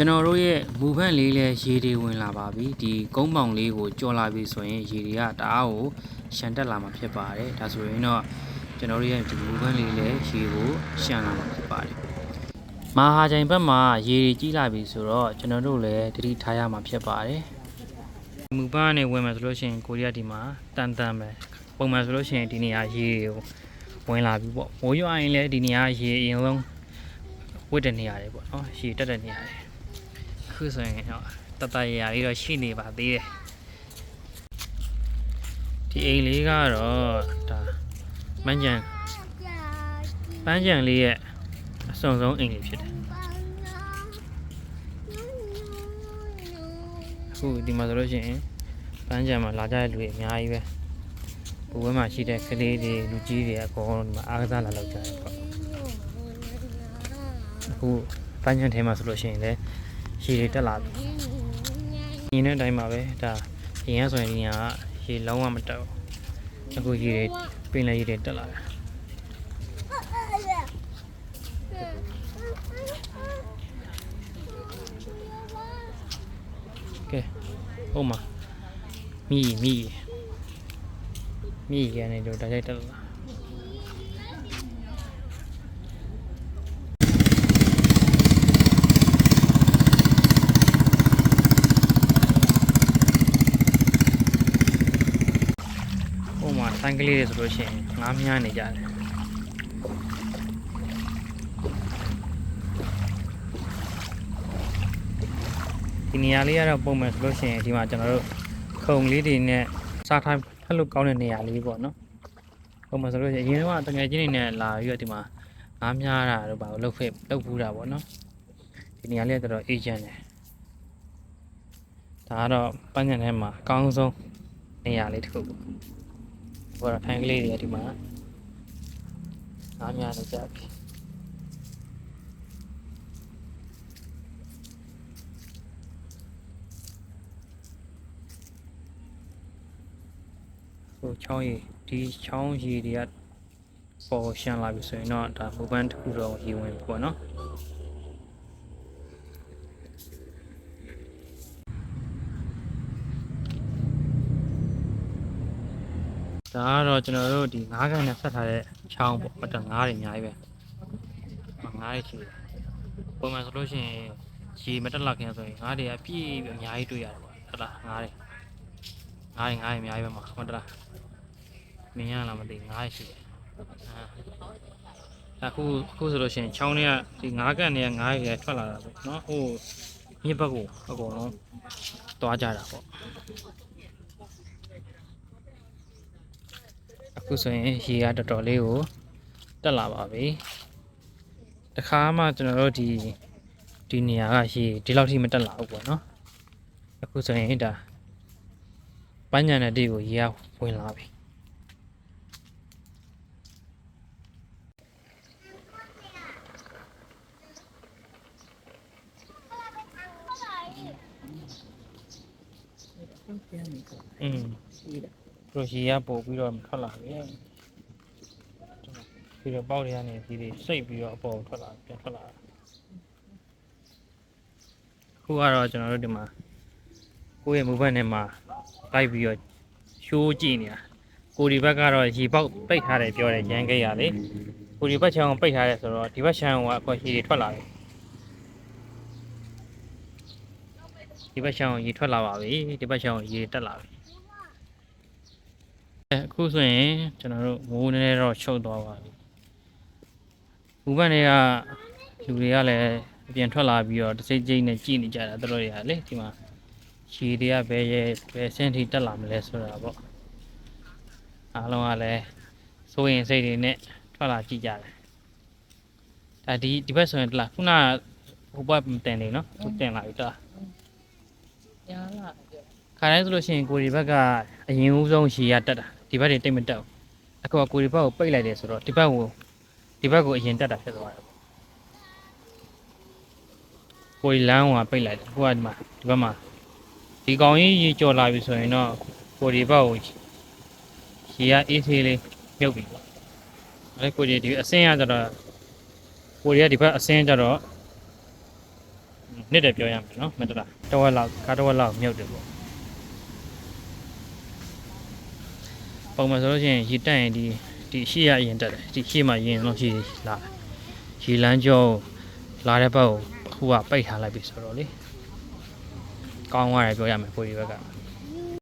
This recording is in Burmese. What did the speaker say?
ကျွန်တော်တို့ရဲ့မူဖန့်လေးလဲရေတွေဝင်လာပါပြီဒီကုန်းပေါင်လေးကိုကြော်လာပြီဆိုရင်ရေတွေကတအားကိုရှန်တက်လာမှာဖြစ်ပါတယ်ဒါဆိုရင်တော့ကျွန်တော်တို့ရဲ့ဒီမူဖန့်လေးလဲရေကိုရှန်လာမှာဖြစ်ပါတယ်မဟာချိုင်ဘက်မှာရေတွေကြီးလာပြီဆိုတော့ကျွန်တော်တို့လည်းတတိထားရမှာဖြစ်ပါတယ်မူပန်းကနေဝင်မယ်ဆိုလို့ရှိရင်ကိုရီးယားဒီမှာတန်တန်ပဲပုံမှန်ဆိုလို့ရှိရင်ဒီနေရာရေတွေကိုဝင်လာပြီပေါ့မိုးရွာရင်လည်းဒီနေရာရေအရင်ဆုံးဝတ်တဲ့နေရာတွေပေါ့နော်ရေတက်တဲ့နေရာတွေအ ခုဆိုရင်တော့တတရရလေးတော့ရှိနေပါသေးတယ်ဒီအိမ်လေးကတော့ဒါမန်းကြံပန်းကြံလေးရဲ့အစုံဆုံးအိမ်လေးဖြစ်တယ်အခုဒီမှာဆိုလို့ရှိရင်ပန်းကြံမှာလာကြတဲ့လူတွေအများကြီးပဲဘဝမှာရှိတဲ့ကလေးတွေလူကြီးတွေအကုန်လုံးဒီမှာအားကစားလာလောက်ကြတယ်ပေါ့အခုပန်းကြံထဲမှာဆိုလို့ရှိရင်လည်း ရေတွေတက်လာပြီ။ညီတဲ့အတိုင်းပါပဲဒါရင်ရဆိုရင်ဒီညာကရေလုံးဝမတက်ဘူး။အခုရေတွေပင်လည်းရေတွေတက်လာတယ်။ကဲဟုတ်မှာမိမိမိကနေတော့တိုက်တက်လာဟိုမှာ ဆိုင်ကလေးတွေဆိုလို့ရှိရင်ငားမြားနေကြတယ်ဒီနေရာလေးကတော့ပုံမှန်ဆိုလို့ရှိရင်ဒီမှာကျွန်တော်တို့ခုံလေးတွေနဲ့စားထိုင်းဖက်လို့ကောင်းတဲ့နေရာလေးပေါ့နော်ပုံမှန်ဆိုလို့ရှိရင်အရင်တော့တငယ်ချင်းတွေနဲ့လာပြီးတော့ဒီမှာငားမြားတာတို့ပါလို့လှုပ်ဖက်လှုပ်ဖူးတာပေါ့နော်ဒီနေရာလေးကတော်တော်အေးချမ်းတယ်ဒါကတော့ပန်းညံထဲမှာအကောင်းဆုံးနေရာလေးတစ်ခုပေါ့ ဘောရထိုင်ကလေးတွေဒီမှာအားများနေကြပြီဟိုချောင်းရီဒီချောင်းရီတွေကပေါ်ရှန်လာပြီဆိုရင်တော့ဒါဘူပန်းတစ်ခုတော့ရေဝင်ပြီပေါ့နော် ဒါကတော့ကျွန်တော်တို့ဒီငါးကန်နဲ့ဆက်ထားတဲ့ချောင်းပေါ့အတငါးတွေအများကြီးပဲငါးတွေချီတယ်ပုံမှန်ဆိုလို့ရှိရင်ရေမတက်လာခင်ဆိုရင်ငါးတွေအပြည့်ပြီးအများကြီးတွေ့ရတယ်ပေါ့ဟုတ်လားငါးတွေငါးတွေငါးတွေအများကြီးပဲမှာဟုတ်လားမင်းရလားမသိငါးတွေရှိတယ်အာအခုအခုဆိုလို့ရှိရင်ချောင်းတွေကဒီငါးကန်တွေကငါးတွေထွက်လာတာပေါ့နော်ဟိုမြစ်ဘက်ကိုအကုန်လုံးသွားကြတာပေါ့ ခုဆိုရင်ရေကတော်တော်လေးကိုတက်လာပါပြီတခါမှကျွန်တော်တို့ဒီဒီနေရာကရေဒီလောက်ထိမတက်လာဘူးပေါ့နော်အခုဆိုရင်ဒါပန်းညံတဲ့တေးကိုရေကဝင်လာပြီอืม တို့ရေရပို့ပြီးတော့ထွက်လာပြီပြီးတော့ပေါက်တွေကနေဒီတွေစိတ်ပြီးတော့အပေါ်ကိုထွက်လာပြန်ထွက်လာတာခုကတော့ကျွန်တော်တို့ဒီမှာကိုယ့်ရဲ့မူဘက်နဲ့မှာလိုက်ပြီးတော့ရှိုးကြည့်နေတာကိုဒီဘက်ကတော့ရေပေါက်ပိတ်ထားတယ်ပြောတယ်ရန်ကိတ်ရလေကိုဒီဘက်ချောင်းပိတ်ထားတယ်ဆိုတော့ဒီဘက်ချောင်းကအပေါ်ရေတွေထွက်လာတယ်ဒီဘက်ချောင်းရေထွက်လာပါပြီဒီဘက်ချောင်းရေတက်လာပြီ အဲအခုဆိုရင်ကျွန်တော်တို့မိုးနည်းနည်းတော့ချုပ်သွားပါပြီ။ဘူပန်တွေကလူတွေကလည်းအပြင်ထွက်လာပြီးတော့တစ်စိတ်စိတ်နဲ့ကြည်နေကြတာတို့တွေကလေဒီမှာရှည်တွေကဘယ်ရဲ့ဘယ်ဆင်းထိတက်လာမလဲဆိုတာပေါ့။အားလုံးကလည်းစိုးရင်စိတ်တွေနဲ့ထွက်လာကြည့်ကြတယ်။ဒါဒီဒီဘက်ဆိုရင်တလားခုနကဟိုဘက်မတင်နေနော်သူတင်လာပြီတလားညာလာခါတိုင်းဆိုလို့ရှိရင်ကိုဒီဘက်ကအရင်ဦးဆုံးရှည်ရတက်တာ ဒီဘက်တွေတိတ်မတက်ဘူးအခုကကိုဒီဘက်ကိုပိတ်လိုက်တယ်ဆိုတော့ဒီဘက်ကိုဒီဘက်ကိုအရင်တက်တာဖြစ်သွားတယ်ပေါ့ကိုဒီလမ်းကပိတ်လိုက်တယ်အခုကဒီမှာဒီဘက်မှာဒီကောင်ကြီးရေကြော်လာပြီဆိုရင်တော့ကိုဒီဘက်ကိုရှည်ရအေးသေးလေးမြုပ်ပြီပေါ့အဲကိုဒီဒီအစင်းရကြတော့ကိုဒီကဒီဘက်အစင်းကြတော့နစ်တယ်ပြောရမယ်နော်မတလားတဝက်လောက်ကားတဝက်လောက်မြုပ်တယ်ပေါ့ ပုံမှန်ဆိုလို့ရှိရင်ရေတက်ရင်ဒီဒီရှေ့ရရင်တက်တယ်ဒီရှေ့မှာရင်လုံးရှိလာရေလမ်းကျောလာတဲ့ဘက်ကိုအခုကပိတ်ထားလိုက်ပြီဆိုတော့လေကောင်းသွားတယ်ပြောရမယ်ကိုကြီးဘက်က